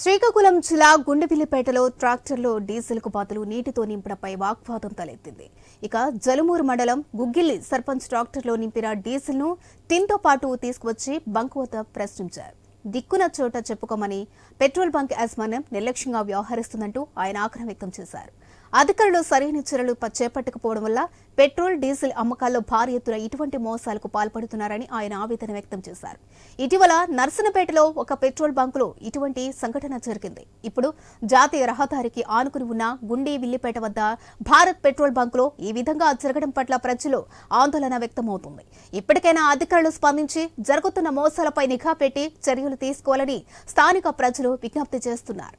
శ్రీకాకుళం జిల్లా గుండెపిల్లిపేటలో ట్రాక్టర్లో డీజిల్కు బదులు నీటితో నింపడంపై వాగ్వాదం తలెత్తింది. ఇక జలుమూరు మండలం గుగ్గిల్లి సర్పంచ్ ట్రాక్టర్లో నింపిన డీజిల్ను టిన్తో పాటు తీసుకువచ్చి బంక్ వద్ద ప్రశ్నించారు. దిక్కున చోట చెప్పుకోమని పెట్రోల్ బంక్ యాజమాన్యం నిర్లక్ష్యంగా వ్యవహరిస్తుందంటూ ఆయన ఆగ్రహం వ్యక్తం చేశారు. అధికారులు సరైన చర్యలు చేపట్టకపోవడం వల్ల పెట్రోల్ డీజిల్ అమ్మకాల్లో భారీ ఎత్తున ఇటువంటి మోసాలకు పాల్పడుతున్నారని ఆయన ఆవేదన వ్యక్తం చేశారు. ఇటీవల నర్సనపేటలో ఒక పెట్రోల్ బంకులో ఇటువంటి సంఘటన జరిగింది. ఇప్పుడు జాతీయ రహదారికి ఆనుకుని ఉన్న గుండి విల్లిపేట వద్ద భారత్ పెట్రోల్ బంకులో ఈ విధంగా జరగడం పట్ల ప్రజలు ఆందోళన వ్యక్తమవుతుంది. ఇప్పటికైనా అధికారులు స్పందించి జరుగుతున్న మోసాలపై నిఘా పెట్టి చర్యలు తీసుకోవాలని స్థానిక ప్రజలు విజ్ఞప్తి చేస్తున్నారు.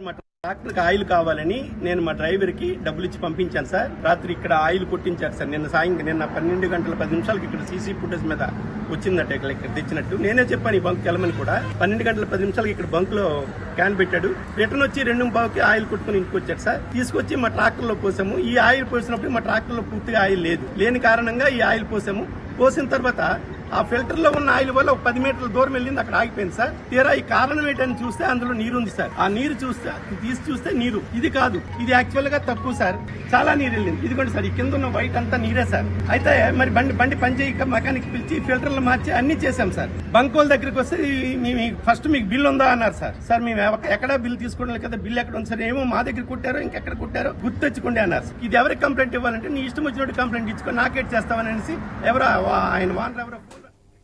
మా ట్రాక్టర్కి ఆయిల్ కావాలని నేను మా డ్రైవర్కి డబ్బులు ఇచ్చి పంపించాను సార్. రాత్రి ఇక్కడ ఆయిల్ కొట్టించారు సార్. నిన్న సాయంత్రం నిన్న పన్నెండు గంటల పది నిమిషాలకి ఇక్కడ సీసీ ఫుటేజ్ మీద వచ్చిందట ఇక్కడ ఇక్కడ తెచ్చినట్టు. నేనే చెప్పాను ఈ బంక్ వెళ్ళమని కూడా. పన్నెండు గంటల పది నిమిషాలకి ఇక్కడ బంక్లో క్యాన్ పెట్టాడు. రిటర్న్ వచ్చి రెండు బావుకి ఆయిల్ కొట్టుకుని ఇంటికి వచ్చాడు సార్. తీసుకొచ్చి మా ట్రాక్టర్లో పోసాము. ఈ ఆయిల్ పోసినప్పుడు మా ట్రాక్టర్లో పూర్తిగా ఆయిల్ లేదు. లేని కారణంగా ఈ ఆయిల్ పోసాము. పోసిన తర్వాత ఆ ఫిల్టర్లో ఉన్న ఆయిల్ వల్ల ఒక పది మీటర్ల దూరం వెళ్ళింది అక్కడ ఆగిపోయింది సార్. తీరా ఈ కారణం ఏంటని చూస్తే అందులో నీరు ఉంది సార్. ఆ నీరు చూస్తే తీసి చూస్తే నీరు. ఇది కాదు ఇది యాక్చువల్గా తక్కువ సార్. చాలా నీరు వెళ్ళింది. ఇదిగోండి సార్ ఈ కింద ఉన్న వైట్ అంతా నీరే సార్. అయితే మరి బండి బండి పనిచేయక మెకానిక్ పిలిచి ఫిల్టర్లు మార్చి అన్ని చేశాం సార్. బంకోల దగ్గరికి వస్తే మీ- ఫస్ట్ మీకు బిల్ ఉందా అన్నారు సార్. సార్ మేము ఎక్కడా ఎక్కడ బిల్ తీసుకోవడం కదా బిల్ ఎక్కడ ఉంది సార్? ఏమో మా దగ్గర కుట్టారో ఇంకెక్కడ కుట్టారో గుర్తెచ్చుకోండి అన్నారు ఇది ఎవరికి కంప్లైంట్ ఇవ్వాలంటే నీ ఇష్టం వచ్చినట్టు కంప్లైంట్ ఇచ్చుకో నాకేట్ చేస్తామని అనేసి ఎవరో ఆయన వానర్ ఎవరో